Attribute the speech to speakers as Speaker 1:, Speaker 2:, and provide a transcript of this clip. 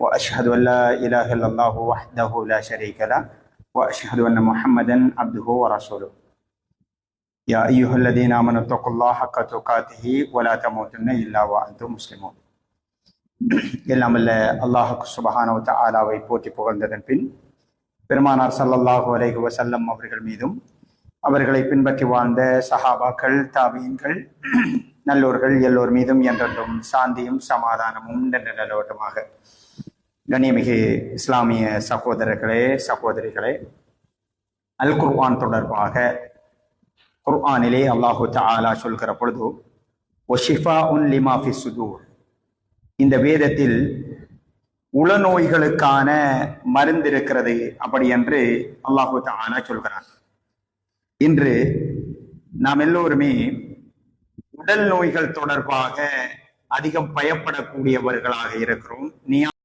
Speaker 1: واشهد ان لا اله الا الله وحده لا شريك له واشهد ان محمدا عبده ورسوله يا ايها الذين امنوا اتقوا الله حق تقاته ولا تموتن الا وانتم مسلمون எல்லாம் அல்ல அல்லாஹுக்கு சுபஹானவ தஆலாவை போற்றி புகழ்ந்ததன் பின் பெருமானார் ஸல்லல்லாஹு அலைஹி வஸல்லம் அவர்கள் மீதும் அவர்களை பின்பற்றி வாழ்ந்த சஹாபாக்கள் தாபீன்கள் நல்லோர்கள் எல்லோர் மீதும் என்றென்றும் சாந்தியும் சமாதானமும் நின்ற நிலவட்டமாக கண்ணியமிகு இஸ்லாமிய சகோதரர்களே சகோதரிகளே அல் குர்ஆன் தொடர்பாக குர்ஆனிலே அல்லாஹு தாலா சொல்கிற பொழுது ஒஷிஃபா உன் லிமாஃபி சுதூர். இந்த வேதத்தில் உளநோய்களுக்கான மருந்து இருக்கிறது அப்படி என்று அல்லாஹு தாலா சொல்கிறான். இன்று நாம் எல்லோருமே உடல் நோய்கள் தொடர்பாக அதிகம் பயப்படக்கூடியவர்களாக இருக்கிறோம். நீ